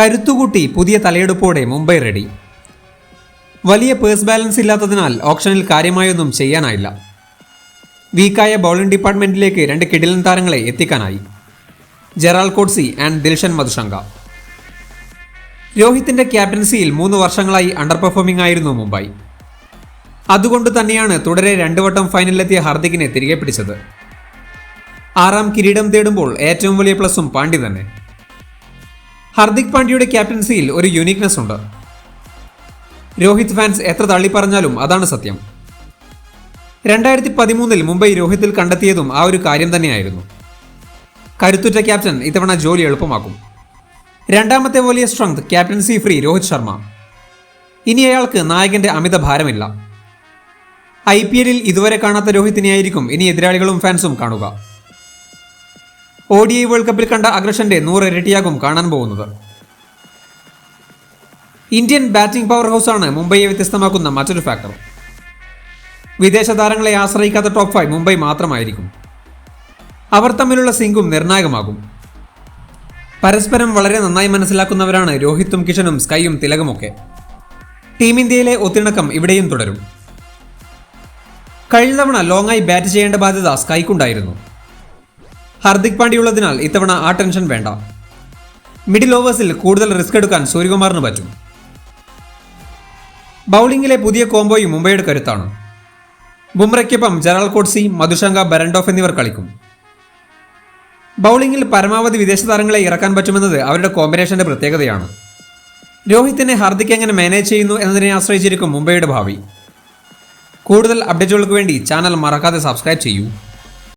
കരുത്തുകൂട്ടി പുതിയ തലയെടുപ്പോടെ മുംബൈ റെഡി. വലിയ പേഴ്സ് ബാലൻസ് ഇല്ലാത്തതിനാൽ ഓപ്ഷനിൽ കാര്യമായൊന്നും ചെയ്യാനായില്ല. വീക്കായ ബൗളിംഗ് ഡിപ്പാർട്ട്മെന്റിലേക്ക് രണ്ട് കിടിലൻ താരങ്ങളെ എത്തിക്കാനായി. Gerald Coetzee and Dilshan Madushanka. രോഹിത്തിന്റെ ക്യാപ്റ്റൻസിയിൽ മൂന്ന് വർഷങ്ങളായി അണ്ടർ പെർഫോമിംഗ് ആയിരുന്നു മുംബൈ. അതുകൊണ്ട് തന്നെയാണ് തുടരെ രണ്ടു വട്ടം ഫൈനലിലെത്തിയ ഹാർദിക്കിനെ തിരികെ പിടിച്ചത്. ആറാം കിരീടം തേടുമ്പോൾ ഏറ്റവും വലിയ പ്ലസും പാണ്ഡ്യ തന്നെ. ഹർദിക് പാണ്ഡ്യയുടെ ക്യാപ്റ്റൻസിയിൽ ഒരു യുണീക്നെസ് ഉണ്ട്. രോഹിത് ഫാൻസ് എത്ര തള്ളി പറഞ്ഞാലും അതാണ് സത്യം. രണ്ടായിരത്തി പതിമൂന്നിൽ മുംബൈ രോഹിത്തിൽ കണ്ടെത്തിയതും ആ ഒരു കാര്യം തന്നെയായിരുന്നു. കരുത്തുറ്റ ക്യാപ്റ്റൻ ഇത്തവണ ജോലി എളുപ്പമാക്കും. രണ്ടാമത്തെ വലിയ strength captaincy free Rohit Sharma. ഇനി അയാൾക്ക് നായകന്റെ അമിത ഭാരമില്ല. ഐ പി എല്ലിൽ ഇതുവരെ കാണാത്ത രോഹിത്തിനെയായിരിക്കും ഇനി എതിരാളികളും ഫാൻസും കാണുക. ഒ ഡി ഐ വേൾഡ് കപ്പിൽ കണ്ട അഗ്രഷന്റെ നൂറ് ഇരട്ടിയാകും കാണാൻ പോകുന്നത്. ഇന്ത്യൻ ബാറ്റിംഗ് പവർ ഹൗസാണ് മുംബൈയെ വ്യത്യസ്തമാക്കുന്ന മറ്റൊരു ഫാക്ടർ വിദേശ താരങ്ങളെ ആശ്രയിക്കാത്ത ടോപ്പ് ഫൈവ് മുംബൈ മാത്രമായിരിക്കും. അവർ തമ്മിലുള്ള സിങ്കും നിർണായകമാകും. പരസ്പരം വളരെ നന്നായി മനസ്സിലാക്കുന്നവരാണ് രോഹിത്തും കിഷനും സ്കൈയും തിലകുമൊക്കെ ടീം ഇന്ത്യയിലെ ഒത്തിണക്കം ഇവിടെയും തുടരും. കഴിഞ്ഞ തവണ ലോങ്ങായി ബാറ്റ് ചെയ്യേണ്ട ബാധ്യത സ്കൈക്കുണ്ടായിരുന്നു. ഹർദിക് പാണ്ഡ്യയുള്ളതിനാൽ ഇത്തവണ ആ ടെൻഷൻ വേണ്ട. മിഡിൽ ഓവേഴ്സിൽ കൂടുതൽ റിസ്ക് എടുക്കാൻ സൂര്യകുമാറിന് പറ്റും. ബൗളിംഗിലെ പുതിയ കോംബോയും മുംബൈയുടെ കരുത്താണ്. ബുംറയ്ക്കൊപ്പം ജലാൽ കോട്സി മധുശങ്ക ബരൻഡോഫ് എന്നിവർ കളിക്കും. ബൗളിംഗിൽ പരമാവധി വിദേശ താരങ്ങളെ ഇറക്കാൻ പറ്റുമെന്നത് അവരുടെ കോമ്പിനേഷന്റെ പ്രത്യേകതയാണ്. രോഹിത്തിനെ ഹർദിക് എങ്ങനെ മാനേജ് ചെയ്യുന്നു എന്നതിനെ ആശ്രയിച്ചിരിക്കും മുംബൈയുടെ ഭാവി. കൂടുതൽ അപ്ഡേറ്റുകൾക്ക് വേണ്ടി ചാനൽ മറക്കാതെ സബ്സ്ക്രൈബ് ചെയ്യൂ.